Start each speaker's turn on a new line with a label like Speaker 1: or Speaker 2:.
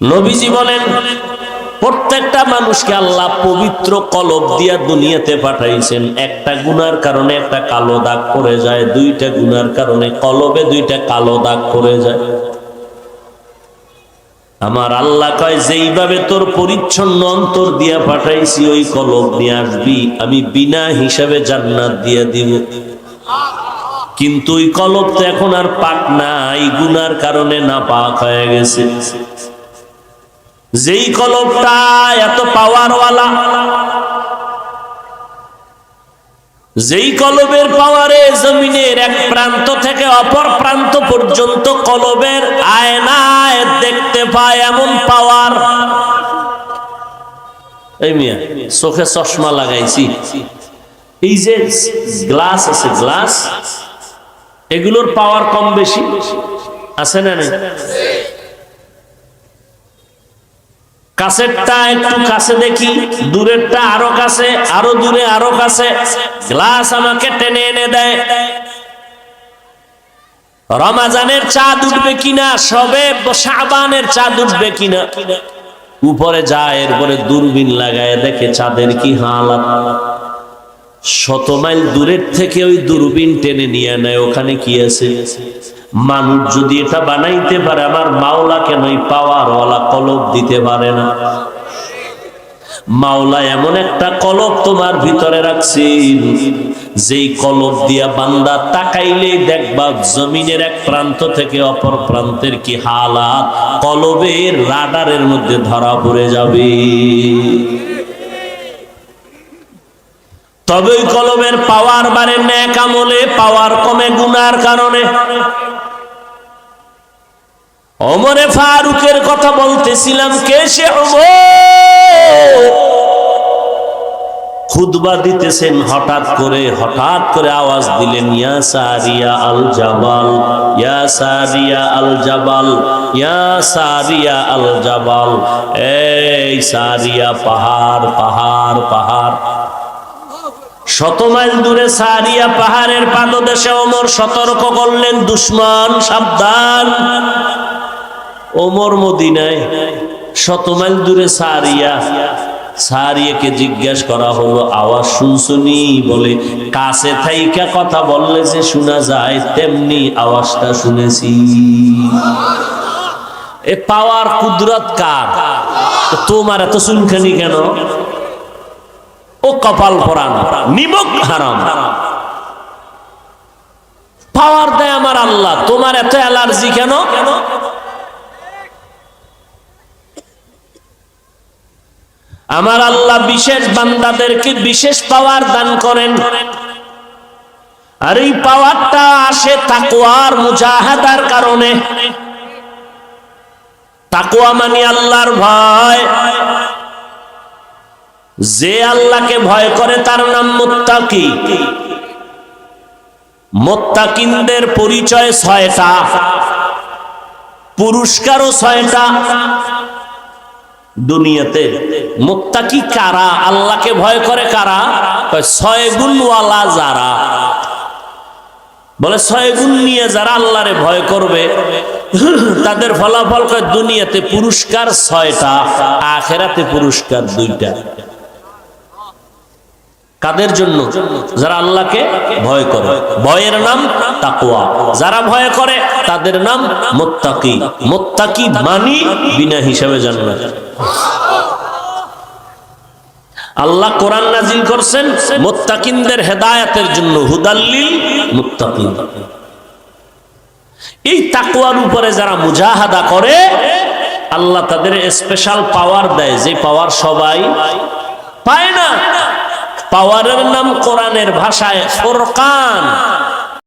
Speaker 1: নবীজি বলেন, প্রত্যেকটা মানুষকে আল্লাহ পবিত্র কলব দিয়া দুনিয়াতে পাঠাইছেন। একটা গুনার কারণে একটা কালো দাগ পড়ে যায়, দুইটা গুনার কারণে কলবে দুইটা কালো দাগ পড়ে যায়। আমার আল্লাহ কয়, যেইভাবে তোর পরিচ্ছন্ন অন্তর দিয়া পাঠাইছি, ওই কলব নিয়ে আসবি। আমি বিনা হিসাবে জান্নাত দিয়ে দিব। কিন্তু ওই কলব তো এখন আর পাক নাই, গুনার কারণে না পাক হয়ে গেছে। যেই কলবটা এত পাওয়ারওয়ালা, যেই কলবের পাওয়ারে জমিনের এক প্রান্ত থেকে অপর প্রান্ত পর্যন্ত কলবের আয়নায় দেখতে পায় এমন পাওয়ার। এই মিয়া, চোখে চশমা লাগাইছি। এই যে গ্লাস আছে, গ্লাস, এগুলোর পাওয়ার কম বেশি, আছে না কাছেরটা একটু কাছে দেখি, দূরেরটা আরও কাছে, আরও দূরে আরও কাছে। গ্লাস আমাকে টেনে এনে দেয়। রমাজানের চাঁদ উঠবে কিনা, সবে সাবানের চাঁদ উঠবে কিনা? উপরে যায়, এরপরে দূরবীন লাগায়, দেখে চাঁদের কি হালাত। শত মাইল দূরের থেকে ওই দূরবীন টেনে নিয়ে নেয়, ওখানে কি আছে? মানুষ যদি এটা বানাইতে পারে, আমার মাওলা কেন পাওয়ার ওয়ালা কলব দিতে পারে না? মাওলা, এমন একটা কলব তোমার ভিতরে রাখছেন যেই কলব দিয়া বান্দা তাকাইলে দেখবা জমিনের এক প্রান্ত থেকে অপর প্রান্তের কি হালাত? কলবের রাডারের মধ্যে ধরা পড়ে যাবে। তবে কলমের পাওয়ার বাড়ে ন্যাক আমলে পাওয়ার কমে গুনার কারণে। অমরে ফারুকের কথা বলতেছিলাম, কে সে খুদবা দিতেছেন, হঠাৎ করে হঠাৎ করে আওয়াজ দিলেন, ইয়া সারিয়া আল জাবাল ইয়া সারিয়া আল জাবাল ইয়া সারিয়া আল জাবাল এই সারিয়া পাহাড় পাহাড় পাহাড়। শত মাইল দূরে সারিয়া পাহাড়ের পাদদেশে অমর সতর্ক করলেন, দুশ্মন, সাবধান। ওমর মদিনায় শত মাইল দূরে সারিয়া, সারিয়াকে জিজ্ঞেস করা হলো, আওয়াজ শুনছনি? বলে, কাছে থাইকা কথা বললে যে শোনা যায়, তেমনি আওয়াজটা শুনেছি। এ পাওয়ার কুদরত কার? তোমার এত শুনখানি কেন? ও কপাল পরান নিমক হারাম। পাওয়ার দেয় আমার আল্লাহ, তোমার এত অ্যালার্জি কেন? আমার আল্লাহ বিশেষ বান্দাদেরকে বিশেষ পাওয়ার দান করেন। আর এই পাওয়ারটা আসে তাকুয়ার মুজাহাদার কারণে। তাকুয়া মানি আল্লাহর ভয়। যে আল্লাহকে ভয় করে তার নাম মোত্তাকি। মোত্তাকিনদের পরিচয় ছয়টা। পুরস্কারও ছয়টা। দুনিয়াতে। মোত্তাকি কারা? আল্লাহকে ভয় করে কারা? ছয় গুণওয়ালা যারা। বলে ছয় গুণ নিয়ে যারা আল্লাহরে ভয় করবে, তাদের ফলাফল কয়, দুনিয়াতে পুরস্কার ছয়টা, আখেরাতে পুরস্কার দুইটা। কাদের জন্য? যারা আল্লাহকে ভয় করে। ভয়ের নাম তাকুয়া যারা ভয় করে, তাদের নাম মোত্তাকি। মোত্তাকি মানি বিনা হিসাবে জান্নাত। আল্লাহ কোরআন নাজিল করছেন, মোত্তাকিনদের হেদায়াতের জন্য, হুদাল্লিল মুত্তাকিন। এই তাকুয়ার উপরে যারা মুজাহাদা করে, আল্লাহ তাদের স্পেশাল পাওয়ার দেয়, যে পাওয়ার সবাই পায় না। পাওয়ারের নাম কোরআনের ভাষায় ফোরকান।